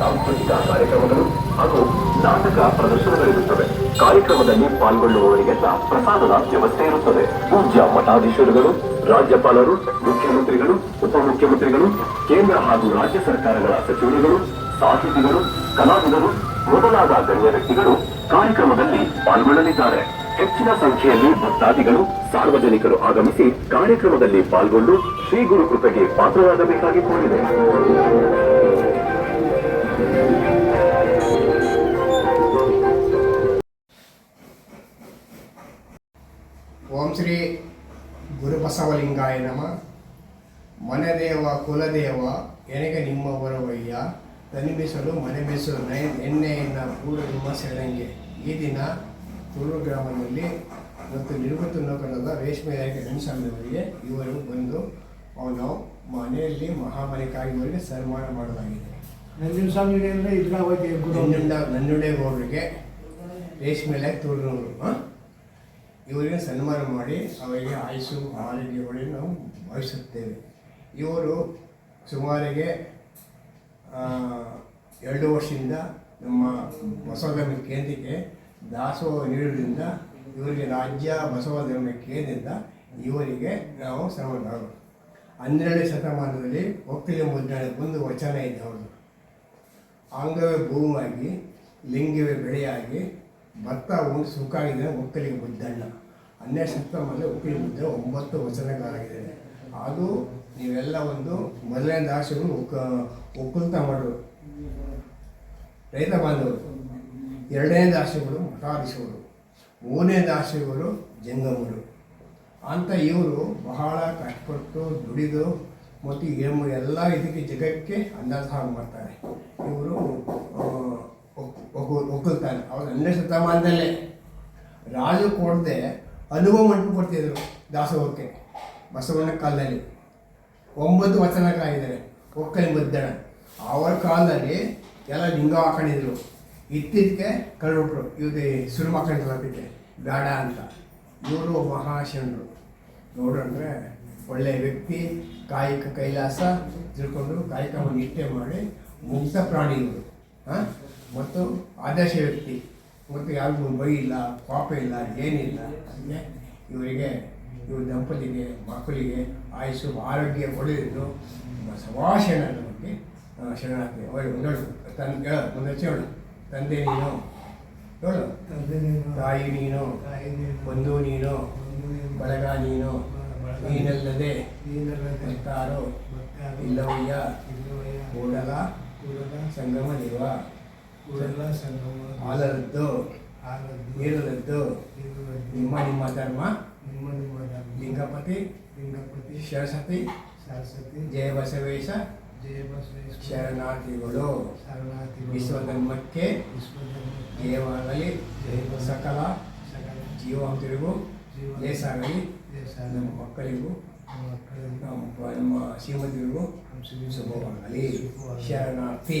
ಸಾಂಸ್ಕೃತಿಕ ಕಾರ್ಯಕ್ರಮಗಳು ಹಾಗೂ ನಾಟಕ ಪ್ರದರ್ಶನಗಳಿರುತ್ತವೆ. ಕಾರ್ಯಕ್ರಮದಲ್ಲಿ ಪಾಲ್ಗೊಳ್ಳುವವರಿಗೆಲ್ಲ ಪ್ರಸಾದದ ವ್ಯವಸ್ಥೆ ಇರುತ್ತದೆ. ಪೂಜ್ಯ ಮಠಾಧೀಶರುಗಳು ರಾಜ್ಯಪಾಲರು, ಮುಖ್ಯಮಂತ್ರಿಗಳು, ಉಪಮುಖ್ಯಮಂತ್ರಿಗಳು, ಕೇಂದ್ರ ಹಾಗೂ ರಾಜ್ಯ ಸರ್ಕಾರಗಳ ಸಚಿವರುಗಳು, ಸಾಹಿತಿಗಳು, ಕಲಾವಿದರು, ಮೊದಲಾದ ಗಣ್ಯ ವ್ಯಕ್ತಿಗಳು ಕಾರ್ಯಕ್ರಮದಲ್ಲಿ ಪಾಲ್ಗೊಳ್ಳಲಿದ್ದಾರೆ. ಹೆಚ್ಚಿನ ಸಂಖ್ಯೆಯಲ್ಲಿ ಭಕ್ತಾದಿಗಳು, ಸಾರ್ವಜನಿಕರು ಆಗಮಿಸಿ ಕಾರ್ಯಕ್ರಮದಲ್ಲಿ ಪಾಲ್ಗೊಂಡು ಶ್ರೀ ಗುರು ಕೃಪೆಗೆ ಪಾತ್ರರಾಗಬೇಕಾಗಿ ಕೋರಿದೆ. ಗುರುಬಸವಲಿಂಗಾಯ ನಮ. ಮನೆದೇವ ಕುಲದೇವ ಎನಗೆ ನಿಮ್ಮ ಬರವಯ್ಯ? ತನಿಬಿಸಲು ಮನೆ ಬೆಸಲು ನೈ ಎಣ್ಣೆಯಿಂದ ಪೂರ್ವ ನಿಮ್ಮ ಸೆಳಂಗೆ ಈ ದಿನ ತುಳು ಗ್ರಾಮದಲ್ಲಿ ಮತ್ತು ನಿವೃತ್ತ ನೌಕರರಾದ ರೇಷ್ಮೆ ಆಯ್ಕೆ ರಣಸ್ವಾಮಿಯವರಿಗೆ ಇವರು ಬಂದು ಅವನು ಮನೆಯಲ್ಲಿ ಮಹಾಮನಿಕಾಗಿಯವರಿಗೆ ಸನ್ಮಾನ ಮಾಡಲಾಗಿದೆ. ನಂಜನ ಅಂದರೆ ಇದ್ರ ನಂಜುಂಡ ನನ್ನುಡೇಗೌಡರಿಗೆ ರೇಷ್ಮೆ ಇಲಾಖೆ ತುಳುನವರು ಇವರಿಗೆ ಸನ್ಮಾನ ಮಾಡಿ ಅವರಿಗೆ ಆಯುಸ್ಸು, ಆರೋಗ್ಯಗಳನ್ನು ನಾವು ಭಾವಿಸುತ್ತೇವೆ ಇವರು ಸುಮಾರಿಗೆ ಎರಡು ವರ್ಷದಿಂದ ನಮ್ಮ ಬಸವಧರ್ಮ ಕೇಂದ್ರಕ್ಕೆ ದಾಸೋಹ ನೀಡುವುದರಿಂದ ಇವರಿಗೆ ರಾಜ್ಯ ಬಸವಧರ್ಮ ಕೇಂದ್ರದಿಂದ ಇವರಿಗೆ ನಾವು ಸನ್ಮಾನ ಹನ್ನೆರಡನೇ ಶತಮಾನದಲ್ಲಿ ಒಕ್ಕಲಿ ಮುದ್ರಣೆ ಒಂದು ವಚನ ಇದೆ ಆಂಗ್ಲವೇ ಅಂಗವೇ ಭೂಮಿಯಾಗಿ ಲಿಂಗವೇ ಬೆಳೆಯಾಗಿ ಭತ್ತ ಒಂದು ಸುಖಾಗಿದೆ ಒಕ್ಕಲಿಗೆ ಬುದ್ಧಣ್ಣ. ಹನ್ನೆರಡು ಶತಮಾನದಲ್ಲಿ ಒಕ್ಕಲಿಗೆ ಬುದ್ಧ ಒಂಬತ್ತು ವಚನಗಳಾಗಿದ್ದಾರೆ ಅದು ನೀವೆಲ್ಲ ಒಂದು ಮೊದಲನೇ ದಾಸಗಳು ಒಕ್ಕ, ಒಕ್ಕಲ್ತ ಮಾಡೋರು. ರೈತ ಬಾಂಧವರು. ಎರಡನೇ ದಾಸಗಳು ಮಠಾಧೀಶಗಳು ಮೂರನೇ ದಾಸಗಳು ಜಂಗಮರು. ಅಂತ ಇವರು ಬಹಳ ಕಷ್ಟಪಟ್ಟು ದುಡಿದು, ಮತ್ತು ಎಲ್ಲ ಇದಕ್ಕೆ, ಜಗಕ್ಕೆ ಅಂದಾಜ ಮಾಡ್ತಾರೆ. ಇವರು ಒಕ್ಕಲ್ತಾನೆ ಅವ್ರ ಹನ್ನೆರಡು ಶತಮಾನದಲ್ಲೇ ರಾಜು ಕೊಡದೆ ಅನುಭವ ಮಂಟಪ ಕೊಡ್ತಿದ್ರು ದಾಸೋಹಕ್ಕೆ, ಬಸವಣ್ಣ ಕಾಲದಲ್ಲಿ. ಒಂಬತ್ತು ವಚನಕ್ಕಾಗಿದ್ದಾರೆ ಒಕ್ಕಲಿ ಮುದ್ದಣ. ಅವರ ಕಾಲದಲ್ಲಿ ಎಲ್ಲ ಲಿಂಗ ಹಾಕೊಂಡಿದ್ರು. ಇತ್ತೀಚೆಗೆ ಕಳ್ಬಿಟ್ರು ಸುರು ಸುರುಮ ತಲುಪಿದ್ದೆ. ಬೇಡ ಅಂತ. ಇವರು ಮಹಾಶರಣರು. ನೋಡ್ರಂದ್ರೆ ಒಳ್ಳೆಯ ವ್ಯಕ್ತಿ, ಕಾಯಕ ಕೈಲಾಸ ತಿಳ್ಕೊಂಡು ಕಾಯಕವನ್ನು ನಿಷ್ಠೆ ಮಾಡಿ, ಮುಕ್ತ ಪ್ರಾಣಿಗಳು ಮತ್ತು ಆದರ್ಶ ವ್ಯಕ್ತಿ ಮತ್ತು ಯಾರಿಗೂ ಬೈ ಇಲ್ಲ ಪಾಪ ಇಲ್ಲ ಏನಿಲ್ಲ. ಅಂದರೆ ಇವರಿಗೆ ಇವ್ರ ದಂಪತಿಗೆ ಮಕ್ಕಳಿಗೆ ಆಯಸ್ಸು ಆರೋಗ್ಯ ಒಳ್ಳೆಯದು. ಸವಾಶನ ಬಗ್ಗೆ ಶರಣಾರ್ಥಿ ಅವರಿಗೆ ನೋಡು ತನ್ನ ಹೇಳು ಮುಂದೆ ಹೇಳು ತಂದೆ ನೀನು. ಹೇಳು ತಂದೆ ನೀನು, ತಾಯಿ ನೀನು. ಬಂಧು ನೀನು. ಬಳಗ ನೀನು. ನೀನಲ್ಲದೆ ನೀನಲ್ಲದೆ ಮತ್ತಾರೋ ಇಲ್ಲವಯ್ಯ, ಕೂಡಲ ಕೂಡಲ ಸಂಗಮ ದೇವ ಕೂಡಲ ಸಂಗಮ ಹಾಲರದ್ದು ಹಾಲದ್ದು, ನೀರಲದ್ದು ನೀರಲದ್ದು, ನಿಮ್ಮ ನಿಮ್ಮ ಧರ್ಮ ನಿಮ್ಮ ನಿಮ್ಮ ಧರ್ಮ, ಲಿಂಗಪತಿ ಲಿಂಗಪತಿ ಸರಸ್ವತಿ ಸರಸ್ವತಿ ಜಯ ಬಸವೇಶ ಜಯ ಬಸವೇಶ್ವರ ಶರಣಾರ್ಥಿಗಳು ಶರಣಾರ್ಥಿಗಳು, ವಿಶ್ವಧರ್ಮಕ್ಕೆ ವಿಶ್ವಧರ್ಮಕ್ಕೆ ಜಯವಾಗಲಿ ಜಯವಾಗಲಿ. ಸಕಲ ಸಕಲ ಜೀವಾಂತರಿಗೂ ಜೀವ ಲೇಸಾಗಲಿ ದೇಶಾನ ನಮ್ಮ ಮಕ್ಕಳಿಗೂ ಮಕ್ಕಳಿಗೂ ನಮ್ಮ ನಮ್ಮ ಶ್ರೀಮತಿಗಳಿಗೂ ನಮ್ಮ ಶ್ರೀ ಶುಭವಾಗಲಿ ಶುಭವಾಗಲಿ. ಶರಣಾರ್ಥಿ